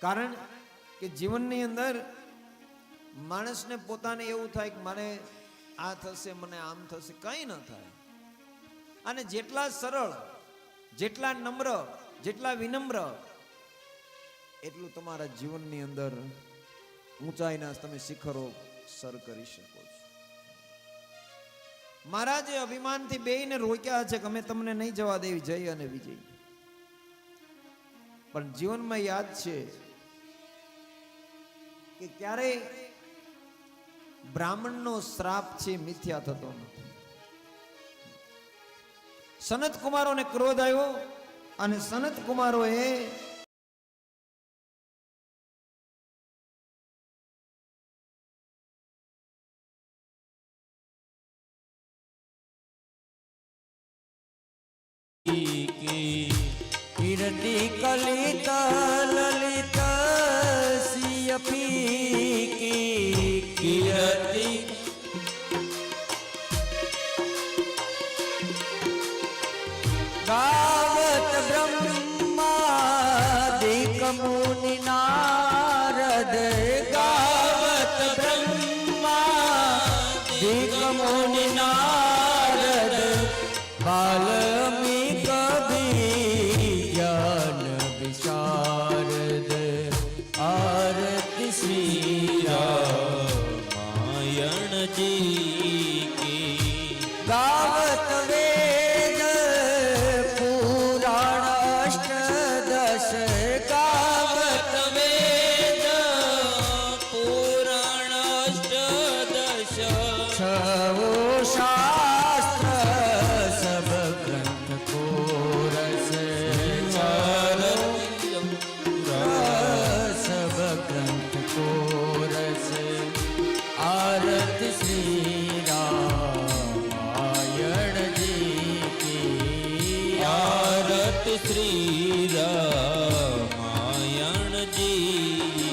કારણ કે જીવનની અંદર માણસને પોતાને એવું થાય કે મને આ થશે, મને આમ થશે, કંઈ ન થાય. અને જેટલા સરળ, જેટલા નમ્ર, જેટલા વિનમ્ર, એટલું તમારા જીવનની અંદર ઊંચાઈના તમે શિખરો સર કરી શકો છો. મહારાજે અભિમાનથી બેયને રોક્યા છે કે અમે તમને નહીં જવા દેવી, જય અને વિજય. પણ જીવનમાં યાદ છે કે ક્યારે બ્રાહ્મણનો શ્રાપ છે, મિથ્યા થતો નથી. સનત કુમારોને ક્રોધ આવ્યો અને સનત કુમારોએ કીર્તિ કલિત মনে આરત શ્રી રામાયણજી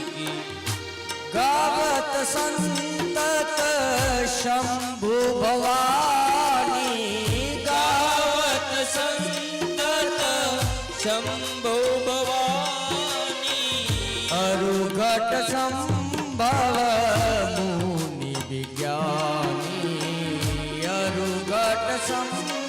કી ગાવત સંતત શંભુ ભવાની ગાવત સંતત શંભુ ભવાની અરુઘટ સંભવ મુનિ વિજ્ઞાની અરુઘટ સંભવ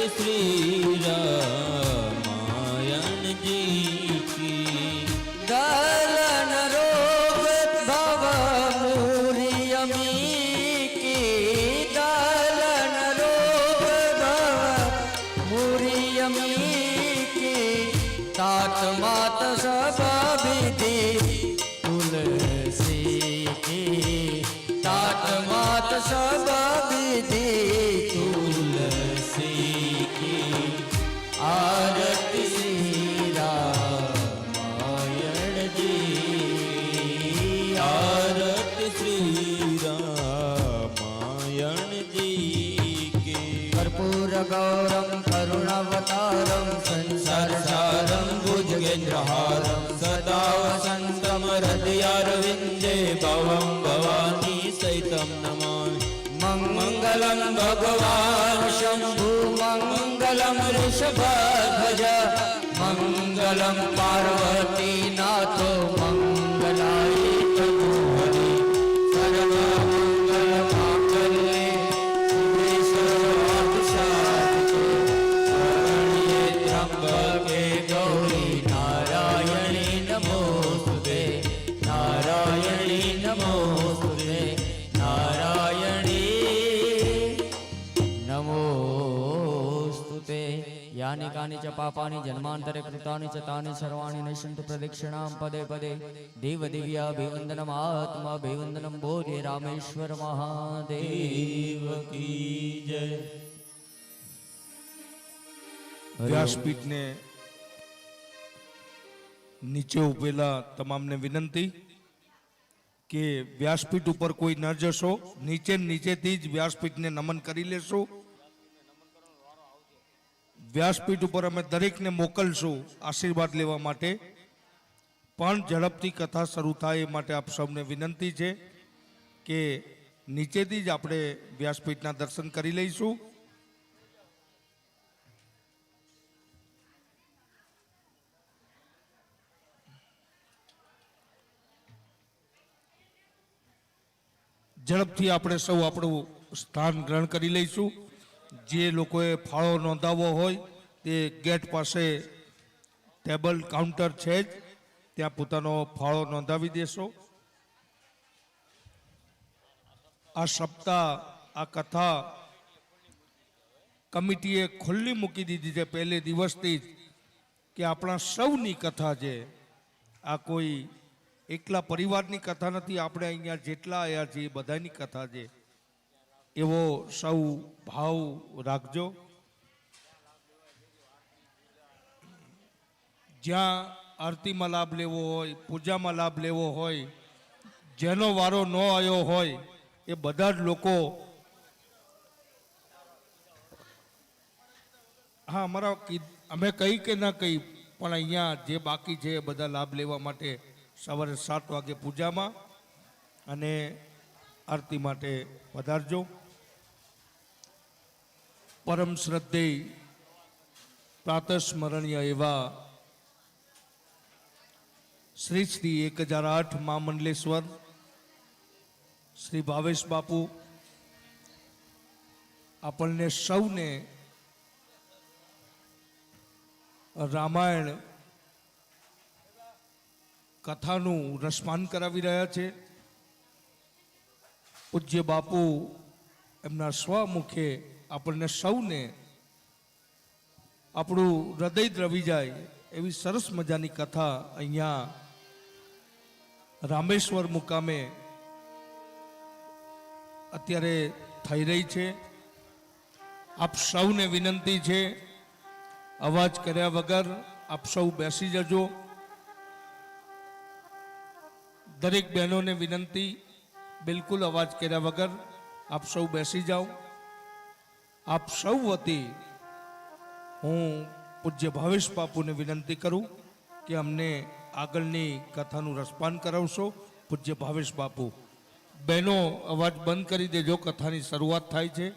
શ્રી રામાયણજી કી દલન રોગ ભવ મુરિયમી કી દલન રોગ ભવ મુરિયમી કી તાત માત સબ વિધિ તુલસી કી તાત માત વિધિ वसन्तं हृदयारविन्दे भवं भवानी सहितं नमामि मंगलम भगवान शंभु मंगलम ऋषभध्वज मंगलम पार्वती યાની કાની ચ પાપાની જન્માંતરે કૃતાની ચ તાની સર્વાણી નિશંતુ પ્રદક્ષિણામ પદે પદે. દેવ દિવ્યાભિવંદનમ આત્માભિવંદનમ બોધે રામેશ્વર મહાદેવ કી જય. વ્યાસપીઠને નીચે ઉભેલા તમામને વિનંતી કે વ્યાસપીઠ ઉપર કોઈ ન જશો. નીચે નીચેથી જ વ્યાસપીઠને નમન કરી લેશો. વ્યાસપીઠ ઉપર અમે દરેકને મોકલશું આશીર્વાદ લેવા માટે. પણ ઝડપથી કથા શરૂ થાય એ માટે આપ સૌને વિનંતી છે કે નીચેથી જ આપણે વ્યાસપીઠના દર્શન કરી લઈશું. ઝડપથી આપણે સૌ આપણું સ્થાન ગ્રહણ કરી લઈશું. જે લોકોએ ફાળો નોંધાવવો હોય, તે ગેટ પાસે ટેબલ, કાઉન્ટર છે જ, ત્યાં પોતાનો ફાળો નોંધાવી દેશો. આ સપ્તાહ, આ કથા કમિટીએ ખુલ્લી મૂકી દીધી છે પહેલે દિવસથી જ કે આપણા સૌની કથા છે. આ કોઈ એકલા પરિવારની કથા નથી, આપણે અહીંયા જેટલા આવ્યા છીએ બધાની કથા છે. એવો સૌ ભાવ રાખજો. જ્યાં આરતીમાં લાભ લેવો હોય, પૂજામાં લાભ લેવો હોય, જેનો વારો ન આવ્યો હોય, એ બધા જ લોકો હા, અમારા અમે કહી કે ના કહી, પણ અહીંયા જે બાકી છે એ બધા લાભ લેવા માટે સવારે સાત વાગે પૂજામાં અને આરતી માટે પધારજો. પરમ શ્રદ્ધેય પ્રાતસ્મરણીય એવા શ્રી શ્રી એક હજાર આઠ મા મંડલેશ્વર, શ્રી ભાવેશ બાપુ, આપણને સૌને રામાયણ કથાનું રસપાન કરાવી રહ્યા છે. પૂજ્ય બાપુ એમના સ્વમુખે આપણને સૌને આપણું હૃદય દ્રવી જાય એવી સરસ મજાની કથા અહીંયા રામેશ્વર મુકામે અત્યારે થઈ રહી છે. આપ સૌને વિનંતી છે, અવાજ કર્યા વગર આપ સૌ બેસી જજો. દરેક બહેનોને વિનંતી, બિલકુલ અવાજ કર્યા વગર આપ સૌ બેસી જાઓ. આપ સૌ વતી હું પૂજ્ય ભાવેશ બાપુને વિનંતી કરું કે અમને આગળની કથાનું રસપાન કરાવશો. પૂજ્ય ભાવેશ બાપુ, બહેનો, અવાજ બંધ કરી દેજો, કથાની શરૂઆત થાય છે.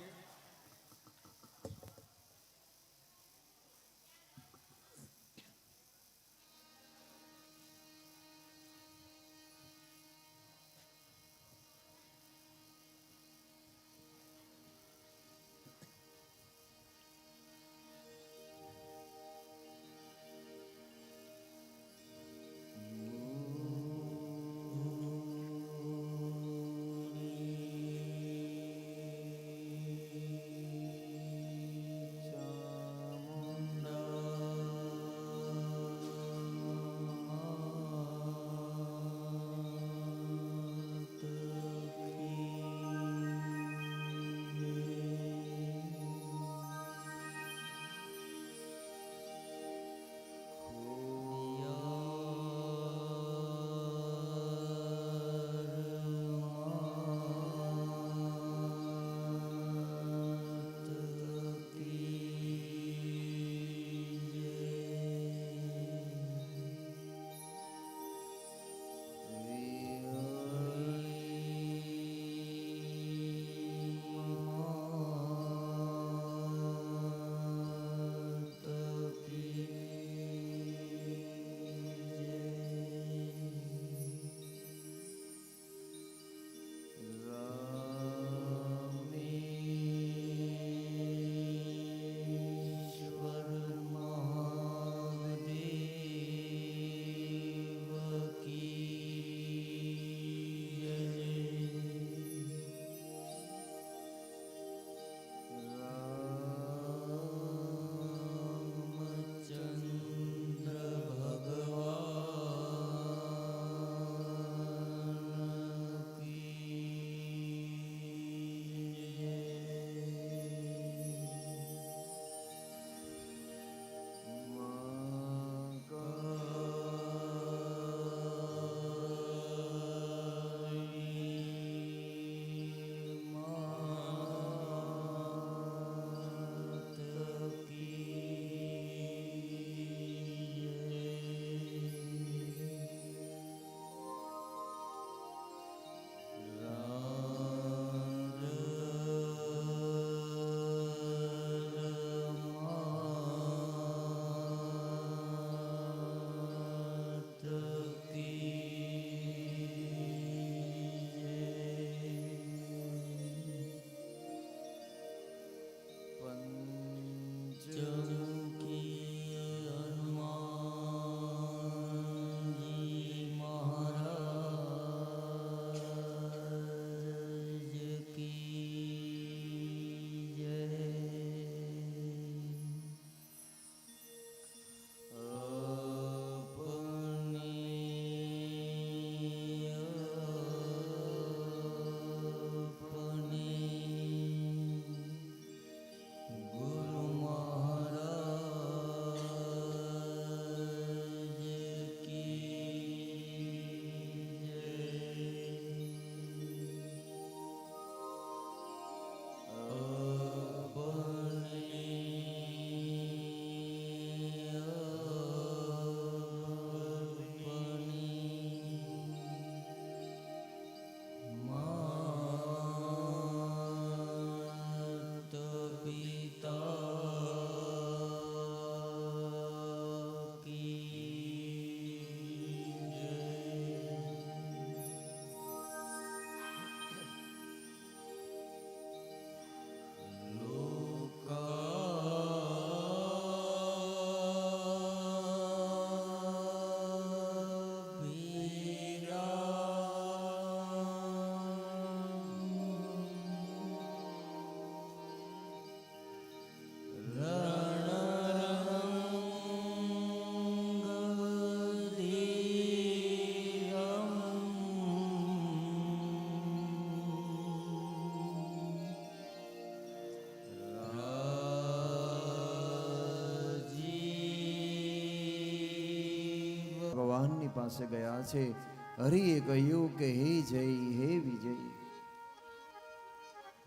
પાસે ગયા છે. હરિએ કહ્યું કે, હે જય, હે વિજય.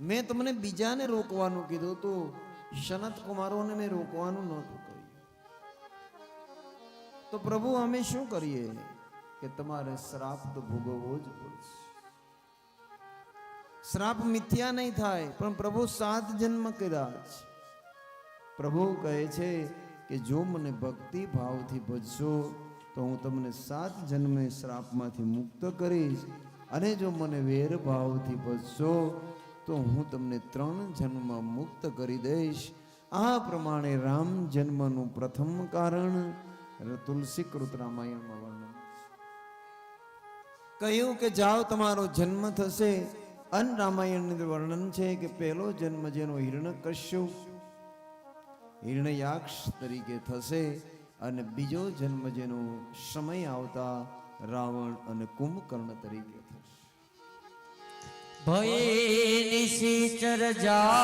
મેં તમને બીજાને રોકવાનું કીધું તો સનત કુમારોને મેં રોકવાનું નહોતું કહ્યું. તો પ્રભુ, અમે શું કરીએ કે તમારે શ્રાપ તો ભોગવવો જ પડશે. શ્રાપ મિથ્યા નહીં થાય, પણ પ્રભુ સાત જન્મ કર્યા છે પ્રભુ કહે છે કે, જો મને ભક્તિ ભાવથી ભજશો તો હું તમને સાત જન્મે શ્રાપમાંથી મુક્ત કરીશ. અને જો મને વેર ભાવથી ભજશો, તો હું તમને ત્રણ જન્મ મુક્ત કરી દઈશ. આ પ્રમાણે રામ જન્મનું પ્રથમ કારણ તુલસી કૃત રામાયણમાં વર્ણન. કહ્યું કે જાઓ, તમારો જન્મ થશે. અન રામાયણની વર્ણન છે કે પહેલો જન્મ જેનો હિરણ્યકશ્યપ હિરણ્યાક્ષ તરીકે થશે. અને બીજો જન્મ જેનો સમય આવતા રાવણ અને કુંભકર્ણ તરીકે થશે. ભય નિશિચર જા